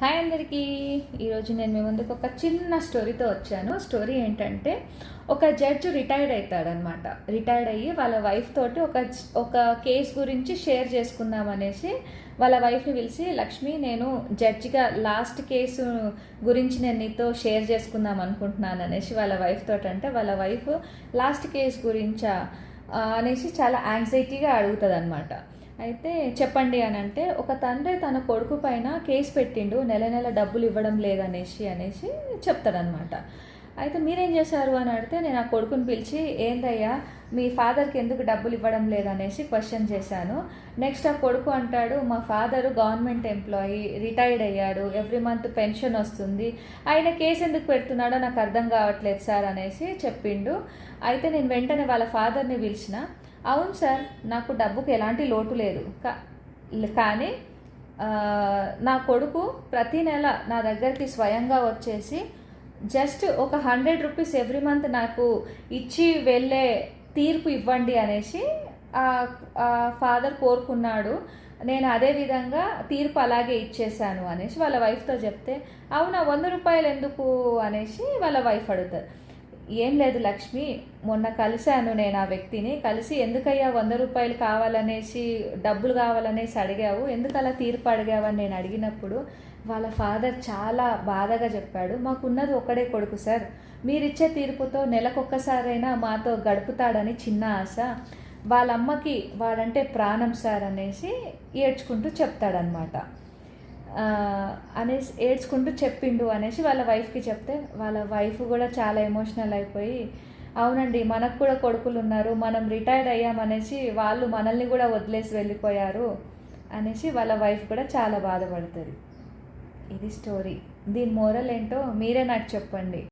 Hi అందరికీ. ఈరోజు నేను మీ ముందుకు ఒక చిన్న స్టోరీతో వచ్చాను. స్టోరీ ఏంటంటే ఒక జడ్జ్ రిటైర్డ్ అవుతాడనమాట రిటైర్డ్ అయ్యి వాళ్ళ వైఫ్ తోటి ఒక ఒక కేస్ గురించి షేర్ చేసుకుందాం అనేసి వాళ్ళ వైఫ్ని పిలిచి లక్ష్మి నేను జడ్జిగా లాస్ట్ కేసు గురించి నేను నీతో షేర్ చేసుకుందాం అనుకుంటున్నాను అనేసి వాళ్ళ వైఫ్ తోటి అంటే వాళ్ళ వైఫ్ లాస్ట్ కేస్ గురించా అనేసి చాలా యాంగ్జైటీగా అడుగుతుంది అనమాట అయితే చెప్పండి అని అంటే ఒక తండ్రి తన కొడుకు పైన కేసు పెట్టిండు నెల నెల డబ్బులు ఇవ్వడం లేదనేసి అనేసి చెప్తాడనమాట అయితే మీరేం చేశారు అని అడిగితే నేను ఆ కొడుకుని పిలిచి ఏందయ్యా మీ ఫాదర్కి ఎందుకు డబ్బులు ఇవ్వడం లేదనేసి క్వశ్చన్ చేశాను. నెక్స్ట్ ఆ కొడుకు అంటాడు మా ఫాదరు గవర్నమెంట్ ఎంప్లాయీ రిటైర్డ్ అయ్యాడు ఎవ్రీ మంత్ పెన్షన్ వస్తుంది. ఆయన కేసు ఎందుకు పెడుతున్నాడో నాకు అర్థం కావట్లేదు సార్ అనేసి చెప్పిండు. అయితే నేను వెంటనే వాళ్ళ ఫాదర్ని పిలిచిన. అవును సార్ నాకు డబ్బుకు ఎలాంటి లోటు లేదు. కా- కానీ నా కొడుకు ప్రతి నెల నా దగ్గరికి స్వయంగా వచ్చేసి జస్ట్ ఒక హండ్రెడ్ రూపీస్ ఎవ్రీ మంత్ నాకు ఇచ్చి వెళ్ళే తీర్పు ఇవ్వండి అనేసి ఫాదర్ కోరుకున్నాడు. నేను అదే విధంగా తీర్పు అలాగే ఇచ్చేసాను అనేసి వాళ్ళ వైఫ్తో చెప్తే అవునా వంద రూపాయలు ఎందుకు అనేసి వాళ్ళ వైఫ్ అడుగుతారు. ఏం లేదు లక్ష్మి మొన్న కలిశాను నేను ఆ వ్యక్తిని. కలిసి ఎందుకయ్యా వంద రూపాయలు కావాలనేసి డబ్బులు కావాలనేసి అడిగావు? ఎందుకు అలా తీర్పు అడిగావని నేను అడిగినప్పుడు వాళ్ళ ఫాదర్ చాలా బాధగా చెప్పాడు. మాకున్నది ఒక్కడే కొడుకు సార్. మీరిచ్చే తీర్పుతో నెలకొక్కసారైనా మాతో గడుపుతాడని చిన్న ఆశ. వాళ్ళ అమ్మకి వాడంటే ప్రాణం సార్ అనేసి ఏడ్చుకుంటూ చెప్తాడనమాట అనేసి ఏడ్చుకుంటూ చెప్పిండు అనేసి వాళ్ళ వైఫ్కి చెప్తే వాళ్ళ వైఫ్ కూడా చాలా ఎమోషనల్ అయిపోయి అవునండి మనకు కూడా కొడుకులు ఉన్నారు మనం రిటైర్డ్ అయ్యామనేసి వాళ్ళు మనల్ని కూడా వదిలేసి వెళ్ళిపోయారు అనేసి వాళ్ళ వైఫ్ కూడా చాలా బాధపడుతుంది. ఇది స్టోరీ. దీని మోరల్ ఏంటో మీరే నాకు చెప్పండి.